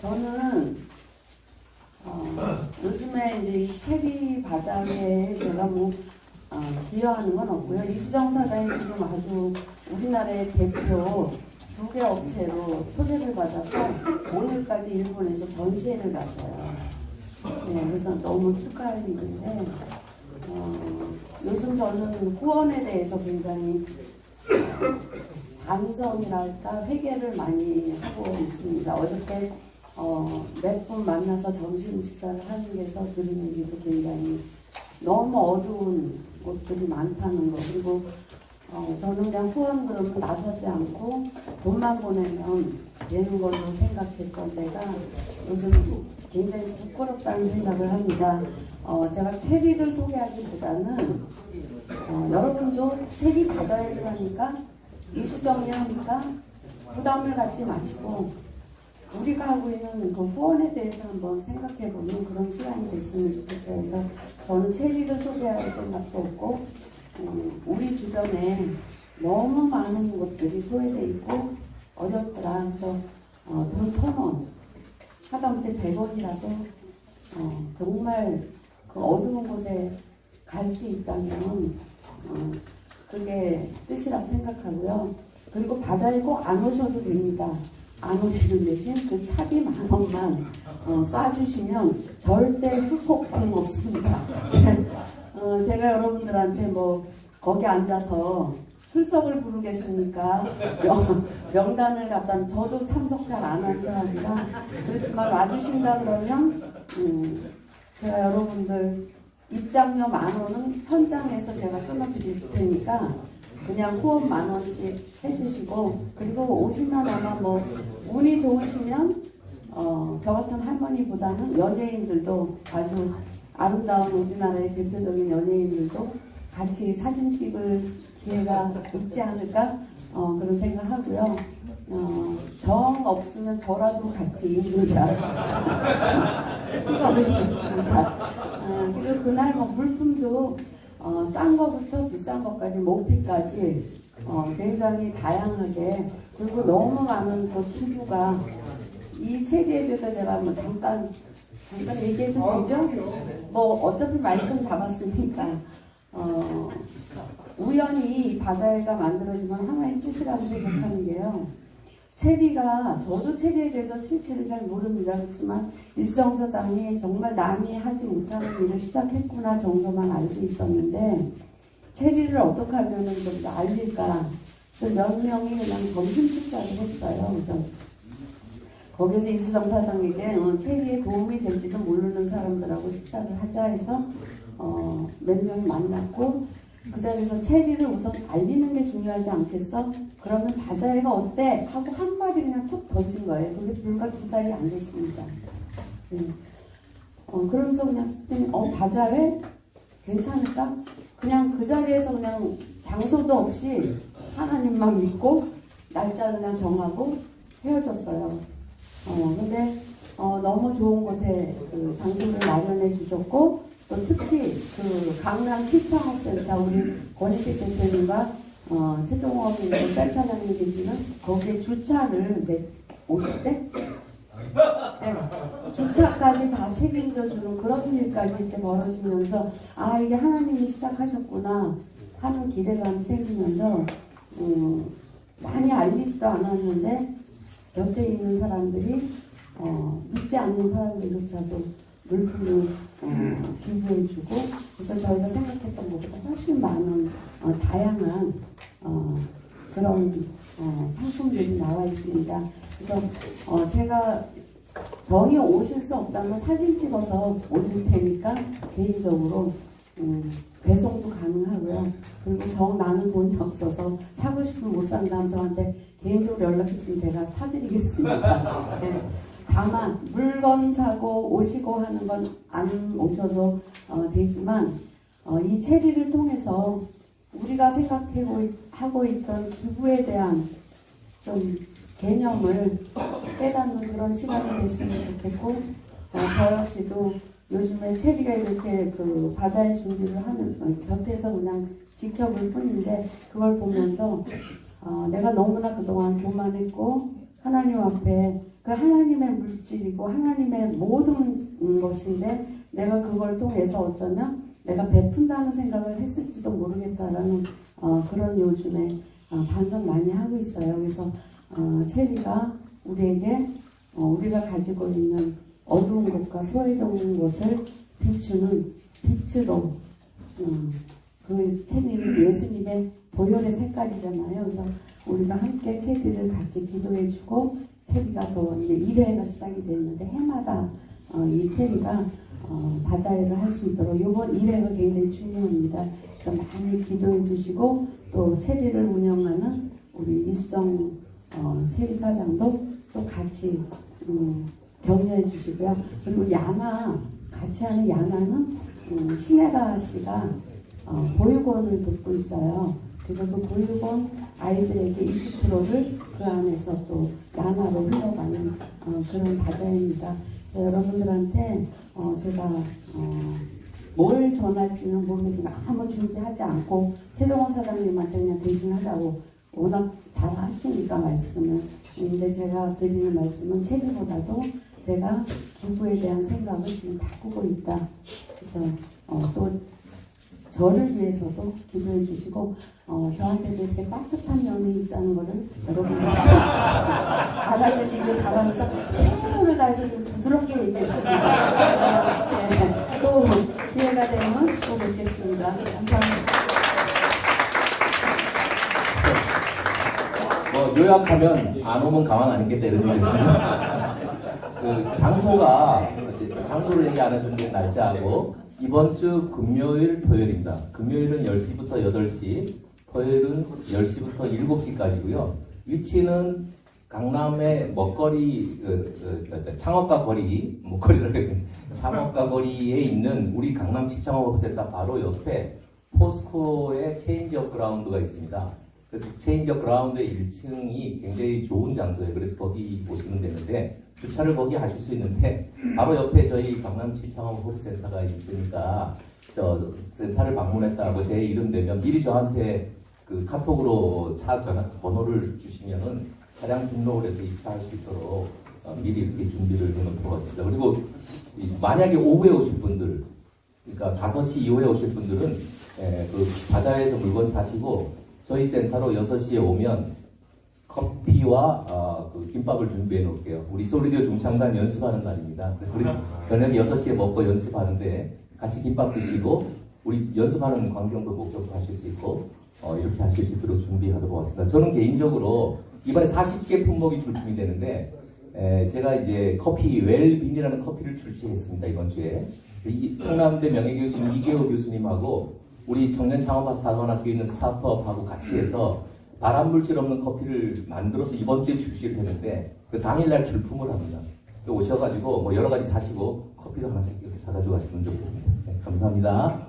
저는 어, 요즘에 이제 이 체리 바자회에 제가 뭐 어, 기여하는 건 없고요. 이수정 사장이 지금 아주 우리나라의 대표 두 개 업체로 초대를 받아서 오늘까지 일본에서 전시회를 갔어요. 네, 그래서 너무 축하할 일인데 어, 요즘 저는 후원에 대해서 굉장히 어, 반성이랄까 회개를 많이 하고 있습니다. 어저께 어, 몇분 만나서 점심 식사를 하는 데서 들은 얘기도 굉장히 너무 어두운 곳들이 많다는 거 그리고 어, 저는 그냥 후원 그러면 나서지 않고 돈만 보내면 되는 걸로 생각했던 제가 요즘 굉장히 부끄럽다는 생각을 합니다. 어, 제가 체리를 소개하기보다는 어, 여러분도 체리 가져야 되니까 이수정이 하니까 부담을 갖지 마시고 우리가 하고 있는 그 후원에 대해서 한번 생각해보는 그런 시간이 됐으면 좋겠어요. 그래서 저는 체리를 소개할 생각도 없고 음, 우리 주변에 너무 많은 곳들이 소외돼 있고 어렵더라. 그래서 어, 돈천 원, 하다못해 백 원이라도 어, 정말 그 어두운 곳에 갈 수 있다면 어, 그게 뜻이라고 생각하고요. 그리고 바자에 꼭 안 오셔도 됩니다. 안 오시는 대신 그 차비 만 원만 어, 쏴주시면 절대 후폭풍 없습니다. 어, 제가 여러분들한테 뭐 거기 앉아서 출석을 부르겠습니까? 명, 명단을 갖다 저도 참석 잘 안 한 사람이라 그렇지만 와주신다 그러면 음, 제가 여러분들 입장료 만 원은 현장에서 제가 끊어드릴 테니까 그냥 후원 만 원씩 해주시고 그리고 오시면 아마 뭐 운이 좋으시면 어, 저 같은 할머니보다는 연예인들도 아주 아름다운 우리나라의 대표적인 연예인들도 같이 사진 찍을 기회가 있지 않을까 어, 그런 생각하고요. 어, 정 없으면 저라도 같이 인증자 찍어드리겠습니다. 어, 그리고 그날 뭐 물품도 어, 싼 거부터 비싼 것까지 모피까지 어, 굉장히 다양하게 그리고 너무 많은 그 기부가 이 체리에 대해서 제가 뭐 잠깐 잠깐 얘기해도 되죠? 뭐 어차피 마이크는 잡았으니까 어, 우연히 이 바자회가 만들어지면 하나의 뜻이라고 생각하는 게요. 체리가 저도 체리에 대해서 실체를 잘 모릅니다. 그렇지만 일정 사장이 정말 남이 하지 못하는 일을 시작했구나 정도만 알고 있었는데 체리를 어떻게 하면 좀 더 알릴까 그래서 몇 명이 그냥 점심 식사를 했어요. 그래서 거기서 이수정 사장에게 어, 체리에 도움이 될지도 모르는 사람들하고 식사를 하자 해서 어, 몇 명이 만났고 그 자리에서 체리를 우선 알리는 게 중요하지 않겠어? 그러면 바자회가 어때? 하고 한마디 그냥 툭 던진 거예요. 그게 불과 두 달이 안 됐습니다. 네. 어, 그러면서 그냥 어, 바자회? 괜찮을까? 그냥 그 자리에서 그냥 장소도 없이 하나님만 믿고 날짜 그냥 정하고 헤어졌어요. 어, 근데 어, 너무 좋은 곳에 그 장소를 마련해 주셨고 또 특히 그 강남 시청업센터 우리 권익희 대표님과 어, 최종업님 셀터장님 계시는 거기에 주차를 몇 50대? 네, 주차까지 다 책임져 주는 그런 일까지 이렇게 벌어지면서 아 이게 하나님이 시작하셨구나 하는 기대감이 생기면서 음, 많이 알리지도 않았는데 곁에 있는 사람들이 어, 믿지 않는 사람들조차도 물품을 어, 기부해주고 그래서 저희가 생각했던 것보다 훨씬 많은 어, 다양한 어, 그런 어, 상품들이 나와 있습니다. 그래서 어, 제가 정이 오실 수 없다면 사진 찍어서 올릴 테니까 개인적으로 음, 배송도 가능하고요. 그리고 정 나는 돈이 없어서 사고 싶으면 못 산다면 저한테 개인적으로 연락 주시면 제가 사드리겠습니다. 네. 다만 물건 사고 오시고 하는 건 안 오셔도 어, 되지만 어, 이 체리를 통해서 우리가 생각하고 있- 있던 기부에 대한 좀 개념을 깨닫는 그런 시간이 됐으면 좋겠고 어, 저 역시도 요즘에 체리가 이렇게 그 바자회 준비를 하는 어, 곁에서 그냥 지켜볼 뿐인데 그걸 보면서 어, 내가 너무나 그동안 교만했고 하나님 앞에 그 하나님의 물질이고 하나님의 모든 것인데 내가 그걸 통해서 어쩌면 내가 베푼다는 생각을 했을지도 모르겠다라는 어, 그런 요즘에 어, 반성 많이 하고 있어요. 그래서 어, 체리가 우리에게 어, 우리가 가지고 있는 어두운 것과 소외된 것을 비추는 빛으로 음, 그 체리는 예수님의 보혈의 색깔이잖아요. 그래서 우리가 함께 체리를 같이 기도해주고 체리가 더 이제 1회가 시작이 됐는데 해마다 어, 이 체리가 어, 바자회를 할 수 있도록 이번 1회가 굉장히 중요합니다. 그래서 많이 기도해 주시고 또 체리를 운영하는 우리 이수정 어, 체리 사장도 또 같이 음, 격려해 주시고요. 그리고 야나 같이 하는 야나는 음, 신혜라 씨가 어, 보육원을 돕고 있어요. 그래서 그 보육원 아이들에게 20%를 그 안에서 또 야나로 흘러가는 어, 그런 바자입니다. 그래서 여러분들한테 어, 제가 어, 뭘 전할지는 모르겠지만 아무 준비하지 않고 최동원 사장님한테 그냥 대신하자고 워낙 잘 하시니까 말씀을 근데 제가 드리는 말씀은 책임보다도 제가 기부에 대한 생각을 지금 바꾸고 있다. 그래서 어, 또 저를 위해서도 기도해 주시고 어, 저한테도 이렇게 따뜻한 면이 있다는 것을 여러분들 알아주시길 바라면서 최선을 다해서 좀 부드럽게 얘기했습니다. 네, 또 기회가 되면 또 뵙겠습니다. 감사합니다. 뭐 요약하면 안 오면 가만 안 있겠다 이런 얘기 있습니다. 그 장소가 장소를 얘기 안 했었는데 날짜하고 이번 주 금요일 토요일입니다. 금요일은 10시부터 8시, 토요일은 10시부터 7시까지고요. 위치는 강남의 먹거리 그, 그, 그, 창업가 거리 먹거리를 창업가 거리에 있는 우리 강남 시창업센터 바로 옆에 포스코의 체인지업 그라운드가 있습니다. 그래서 체인지업 그라운드의 1층이 굉장히 좋은 장소예요. 그래서 거기 오시면 되는데 주차를 거기 하실 수 있는데 바로 옆에 저희 강남 시창업 호프센터가 있으니까 저 센터를 방문했다고 제 이름 되면 미리 저한테 그 카톡으로 차 전화 번호를 주시면은 차량 등록을 해서 입차할 수 있도록 어, 미리 이렇게 준비를 해놓도록 하겠습니다. 그리고 이 만약에 오후에 오실 분들, 그러니까 5시 이후에 오실 분들은 에, 그 바자회에서 물건 사시고 저희 센터로 6시에 오면 커피와 어, 그 김밥을 준비해 놓을게요. 우리 솔리디오 중창단 연습하는 날입니다. 그래서 우리 저녁에 6시에 먹고 연습하는데 같이 김밥 드시고 우리 연습하는 광경도 목적도 하실 수 있고 어, 이렇게 하실 수 있도록 준비하도록 하겠습니다. 저는 개인적으로 이번에 40개 품목이 출품이 되는데 에, 제가 이제 커피 웰빈이라는 커피를 출시했습니다 이번 주에 이 충남대 명예교수님 이계호 교수님하고 우리 청년 창업학 사관학교에 있는 스타트업하고 같이 해서 발암 물질 없는 커피를 만들어서 이번 주에 출시를 했는데 그 당일날 출품을 합니다. 오셔가지고 뭐 여러 가지 사시고 커피도 하나씩 이렇게 사가지고 가시면 좋겠습니다. 네, 감사합니다.